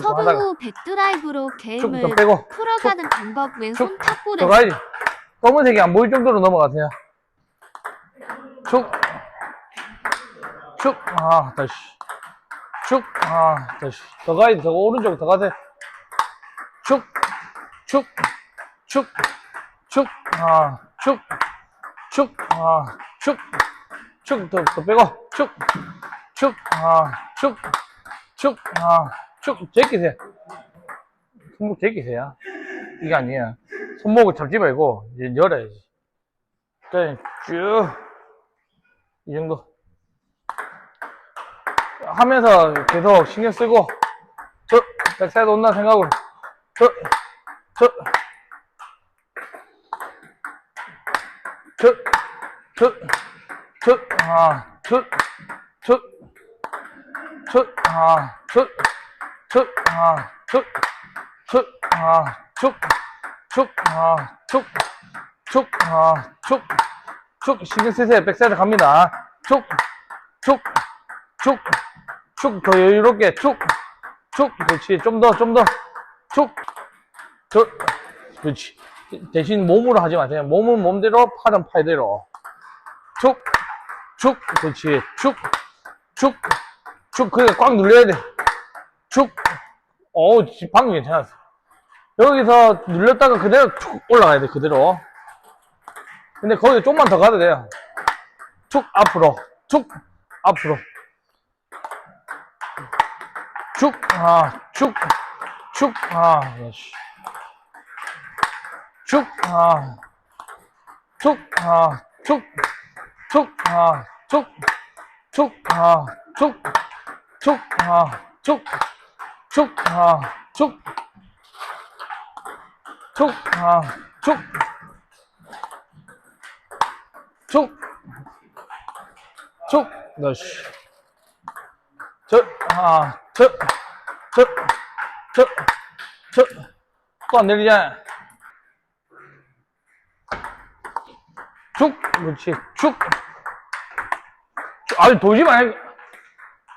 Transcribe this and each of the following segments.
서브 하다가 후 백드라이브로 쭉 게임을 더 빼고 풀어가는 방법 왼손 쭉 탁구를 들어가야지. 검은색이 안 보일 정도로 넘어가세요. 쭉. 쭉. 아, 다시. 쭉. 아, 다시. 더 가야지. 더 오른쪽 더 가세요. 쭉. 쭉. 쭉. 쭉. 아, 쭉. 쭉. 아, 쭉. 쭉. 더, 더 빼고. 쭉. 쭉. 아, 쭉. 쭉. 아, 쭉. 제끼세요. 손목 제끼세요. 이게 아니에요. 손목을 잡지 말고 이제 열어야지. 그냥 쭉. 이 정도. 하면서 계속 신경 쓰고, 저, 백사이드 온다는 생각으로, 저, 저, 저, 저, 저, 아, 저, 저, 저, 아, 저, 저, 아, 저, 저, 아, 쭉, 쭉, 아, 쭉, 쭉, 아, 쭉, 쭉, 신경 쓰세요. 백사이드 갑니다. 쭉, 쭉, 쭉, 쭉, 더 여유롭게, 쭉, 쭉, 그렇지. 좀 더, 좀 더, 쭉, 저, 그렇지. 대신 몸으로 하지 마세요. 몸은 몸대로, 팔은 팔대로. 쭉, 쭉, 그렇지. 쭉, 쭉, 쭉, 그래, 꽉 눌려야 돼. 쭉, 어우, 지- 방금 괜찮았어. 여기서 눌렸다가 그대로 툭 올라가야 돼, 그대로. 근데 거기 좀만 더 가도 돼요. 툭, 앞으로. 툭, 앞으로. 쭉, 아, 쭉, 쭉, 아, 씨. 쭉, 아, 쭉, 아, 쭉, 쭉, 아, 쭉, 쭉, 아, 쭉, 쭉, 아, 쭉, 쭉, 아, 쭉, 쭉, 아, 쭉, 쭉, 쭉, 너씨. 저, 아, 저, 저, 저, 저, 또안 내리잖아. 쭉, 그렇지, 쭉. 쭉. 아니, 돌지 말고.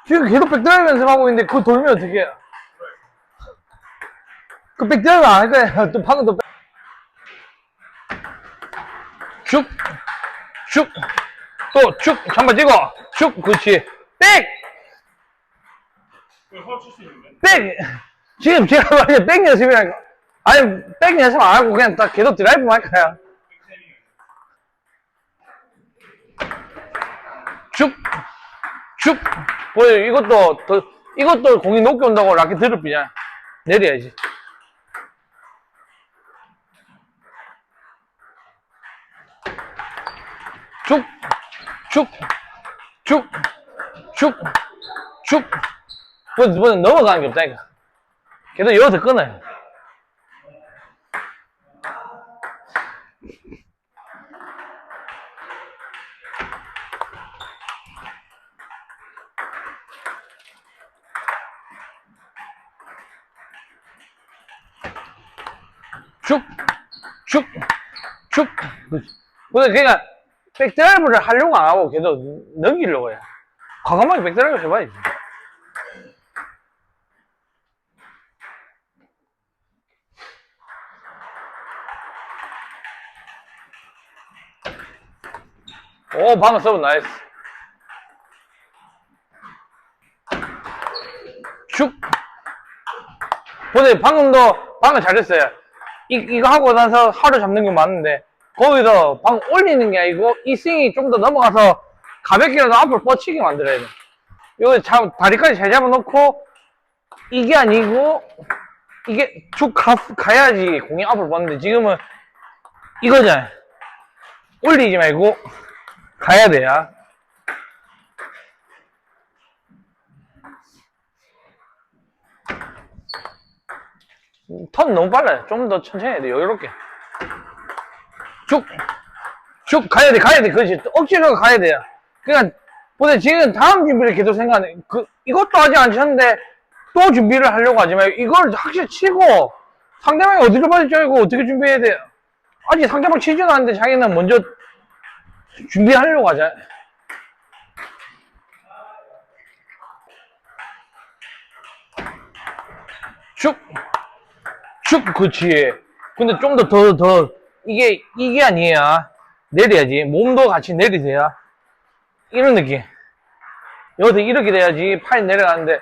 지금 계속 백드라이브 연습하고 있는데, 그거 돌면 어떡해. 그 백드라이브 안할 거야. 또 방금 또 백- 쭉, 쭉, 또 쭉, 잠깐 찍어. 쭉, 그렇지. 백! 백! 지금 제가 말해 백 연습이라니까. 아니, 백 연습 안 하고 그냥 다 계속 드라이브만 할 거야. 쭉, 쭉. 보여, 이것도, 더, 이것도 공이 높게 온다고 라켓 드롭이냐. 내려야지. 쭉, 쭉, 쭉, 쭉, 쭉. 뭐, 뭐, 넘어가는 게 없다니까. 계속 여기서 끊어요. 쭉, 쭉, 쭉. 근데 그러니까 백드라이브를 하려고 안 하고 계속 넘기려고 해. 과감하게 백드라이브 해봐야지. 오, 방금 서브 나이스. 슉. 근데 방금도, 방금 잘했어요. 이, 이거 하고 나서 하루 잡는 게 맞는데, 거기서 방금 올리는 게 아니고, 이 스윙이 좀 더 넘어가서 가볍게라도 앞으로 뻗치게 만들어야 돼. 잡, 다리까지 잘 잡아놓고, 이게 아니고, 이게 쭉 가, 가야지 공이 앞으로 뻗는데, 지금은 이거잖아요. 올리지 말고, 가야 돼요. 턴 너무 빨라요. 좀 더 천천히 해야 돼. 여유롭게. 쭉, 쭉 가야 돼, 가야 돼. 그렇지. 억지로 가야 돼요. 그러니까, 근데 지금 다음 준비를 계속 생각하네. 그, 이것도 아직 안 쳤는데, 또 준비를 하려고 하지 말고, 이걸 확실히 치고, 상대방이 어디로 받을 줄 알고 어떻게 준비해야 돼요. 아직 상대방 치지도 않는데 자기는 먼저 준비하려고 하자. 쭉, 쭉, 그렇지. 근데 좀 더, 더, 더, 이게, 이게 아니에요. 내려야지. 몸도 같이 내리세요. 이런 느낌. 여기서 이렇게 돼야지 팔이 내려가는데,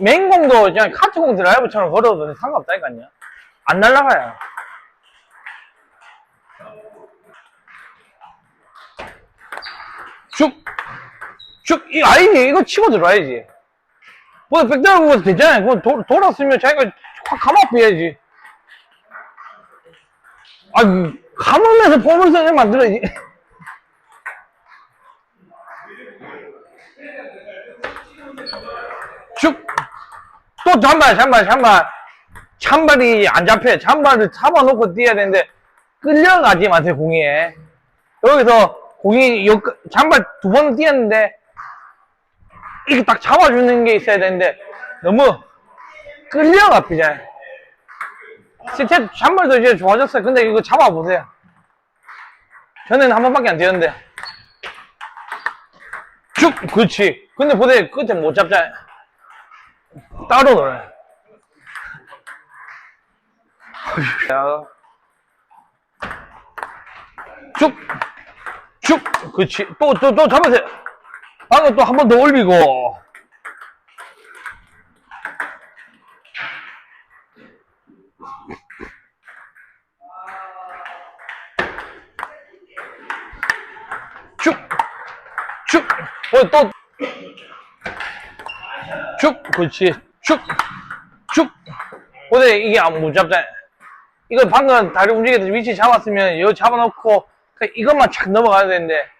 맹공도 그냥 카트공 드라이브처럼 걸어도 상관없다니까요. 안 날아가요. 쭉, 쭉, 이 아니지. 이거 치고 들어야지. 뭐, 되잖아요. 그건 도, 돌았으면 자기가 확 감아줘야지. 아, 감으면서 폼을 쓰게 만들어야지. 쭉. 또 잔발, 잔발, 잔발. 잔발이 안 잡혀요. 잔발을 잡아놓고 뛰어야 되는데, 끌려가지 마세요, 공에. 여기서 공이 여, 잔발 두 번 뛰었는데, 이렇게 딱 잡아주는 게 있어야 되는데, 너무 끌려가, 피자. 스텝 잔발도 이제 좋아졌어요. 근데 이거 잡아보세요. 전에는 한 번밖에 안 뛰었는데. 쭉! 그렇지. 근데 보세요. 끝에 못 잡잖아요. 따로 놀아요. 자. 쭉! 쭉! 그렇지. 또, 또, 또 잡으세요. 방금 또한 번 더 올리고. 쭉! 쭉! 어, 또! 쭉! 그렇지. 쭉! 쭉! 근데 이게 안못 잡잖아요. 이거 방금 다리 움직여서 위치 잡았으면 여기 잡아놓고 그냥 이것만 착 넘어가야 되는데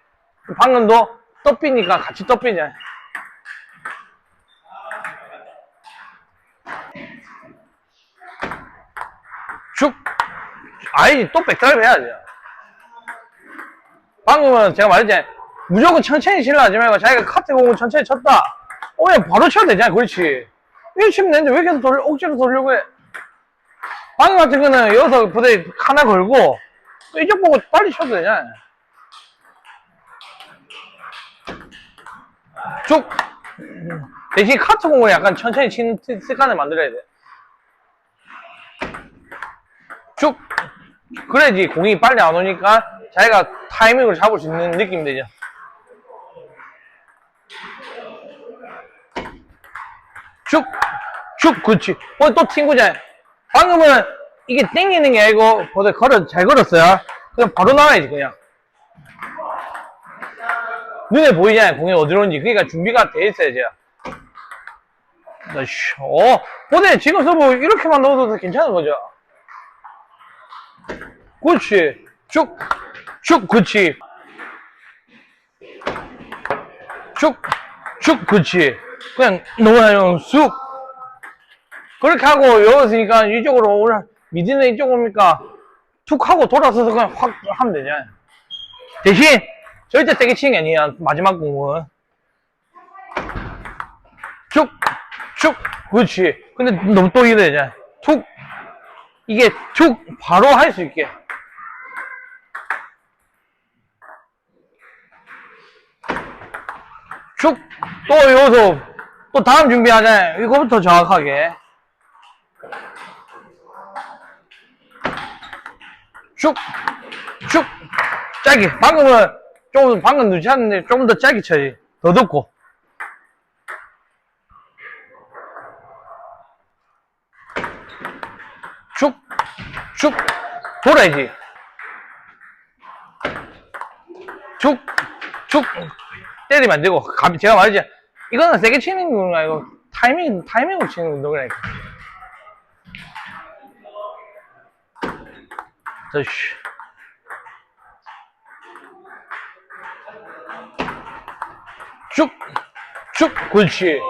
방금도 떡비니까 같이 떡비잖아요. 쭉! 아니, 또 백드라이브 해야죠. 방금은 제가 말했잖아요. 무조건 천천히 치려 하지 말고 자기가 카트 공을 천천히 쳤다. 어, 그냥 바로 쳐야 되잖아. 그렇지. 이거 치면 되는데 왜 계속 돌려, 억지로 돌려고 해. 방금 같은 거는 여기서 부대 하나 걸고 이쪽 보고 빨리 쳐도 되잖아. 쭉! 대신 카트 공을 약간 천천히 치는 습관을 만들어야 돼. 쭉! 그래야지 공이 빨리 안 오니까 자기가 타이밍을 잡을 수 있는 느낌이 되죠. 쭉! 쭉! 그렇지. 어, 또 친구잖아. 방금은 이게 땡기는 게 아니고, 보다 걸어, 잘 걸었어요. 그냥 바로 나와야지, 그냥. 눈에 보이잖아요, 공이 어디로 오는지. 그러니까 준비가 돼 있어야 죠 나이씨, 어, 근데 지금 서브 이렇게만 넣어도 괜찮은 거죠? 그렇지. 쭉, 쭉, 그렇지. 쭉, 쭉, 그렇지. 그냥 넣어요, 쑥. 그렇게 하고 여기서니까 이쪽으로 오라 미드는 이쪽 옵니까? 툭 하고 돌아서서 그냥 확 하면 되잖아요. 대신 절대 세게 치는 게 아니야. 마지막 공은. 쭉, 쭉, 그렇지. 근데 너무 또 이래야 되잖아. 툭. 이게 툭 바로 할 수 있게. 쭉. 또 여기서 또 다음 준비하잖아요. 이거부터 정확하게. 쭉, 쭉, 짧게. 방금은 좀, 방금 늦췄는데 좀더 짧게 쳐야지. 더 듣고. 쭉, 쭉, 돌아야지. 쭉, 쭉, 때리면 안 되고. 감- 제가 말했지. 이거는 세게 치는 건 아니고, 타이밍, 타이밍으로 치는 운동이라니까. 저씨. 쭉, 쭉, 그렇지.